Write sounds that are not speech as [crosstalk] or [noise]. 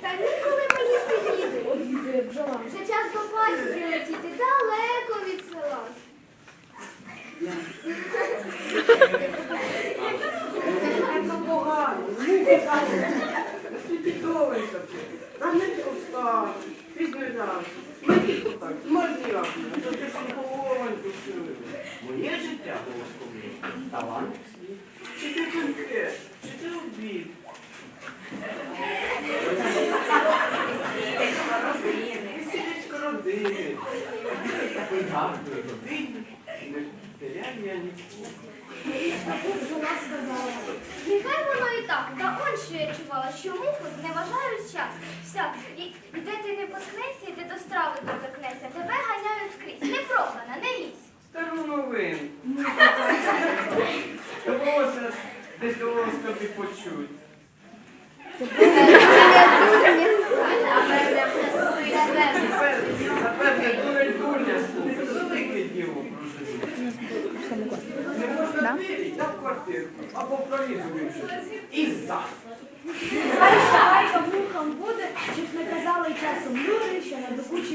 Та ніколи мені сидіти. Вже час до пасіки летіти далеко від села. Це погано, не. А не проста. Підміряй. Мені так, ти ж головоньку сили. Моє життя голоскові. Талант Не сказала. Нехай воно і так, та он що я чувала, що муху зневажають час. Вся, і, і де ти не поткнешся, і де до страви доторкнешся, тебе ганяють скрізь. Не прогана, не лізь. Стару новину. Довелося [laughs] десь довелося тобі почути. Квартирку, або пролізу вивчити. І зас. Хай шайка мухам буде, щоб не казали часом люди, що на докучі.